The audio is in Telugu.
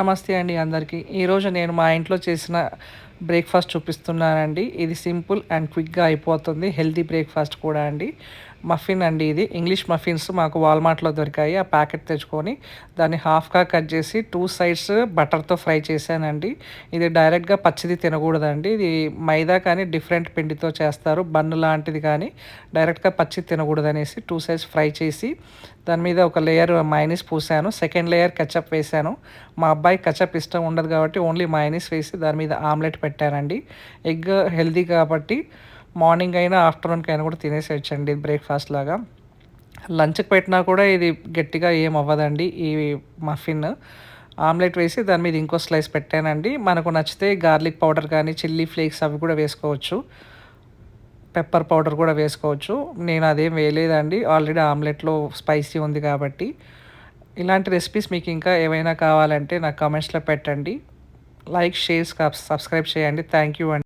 నమస్తే అండి అందరికీ. ఈరోజు నేను మా ఇంట్లో చేసిన బ్రేక్ఫాస్ట్ చూపిస్తున్నానండి. ఇది సింపుల్ అండ్ క్విక్గా అయిపోతుంది. హెల్తీ బ్రేక్ఫాస్ట్ కూడా అండి. మఫిన్ అండి ఇది. ఇంగ్లీష్ మఫిన్స్ మాకు వాల్మార్ట్లో దొరికాయి. ఆ ప్యాకెట్ తెచ్చుకొని దాన్ని హాఫ్గా కట్ చేసి టూ సైడ్స్ బటర్తో ఫ్రై చేశానండి. ఇది డైరెక్ట్గా పచ్చిది తినకూడదండి. ఇది మైదా కానీ డిఫరెంట్ పిండితో చేస్తారు. బన్ను లాంటిది కానీ డైరెక్ట్గా పచ్చి తినకూడదనేసి టూ సైడ్స్ ఫ్రై చేసి దాని మీద ఒక లేయర్ మైనీస్ పూసాను. సెకండ్ లేయర్ కచప్ వేసాను. మా అబ్బాయి కచప్ ఇష్టం ఉండదు కాబట్టి ఓన్లీ మైనీస్ వేసి దాని మీద ఆమ్లెట్ పెట్టానండి ఎగ్ హెల్దీ కాబట్టి మార్నింగ్ అయినా ఆఫ్టర్నూన్కి అయినా కూడా తినేసేయచ్చండి బ్రేక్ఫాస్ట్ లాగా. లంచ్కి పెట్టినా కూడా ఇది గట్టిగా ఏం అవ్వదండి ఈ మఫిన్. ఆమ్లెట్ వేసి దాని మీద ఇంకో స్లైస్ పెట్టానండి. మనకు నచ్చితే గార్లిక్ పౌడర్ కానీ చిల్లీ ఫ్లేక్స్ అవి కూడా వేసుకోవచ్చు. పెప్పర్ పౌడర్ కూడా వేసుకోవచ్చు. నేను అదేం వేయలేదండి. ఆల్రెడీ ఆమ్లెట్లో స్పైసీ ఉంది కాబట్టి. ఇలాంటి రెసిపీస్ మీకు ఇంకా ఏమైనా కావాలంటే నాకు కామెంట్స్లో పెట్టండి. లైక్ షేర్ సబ్స్క్రైబ్ చేయండి. థ్యాంక్ యూ అండి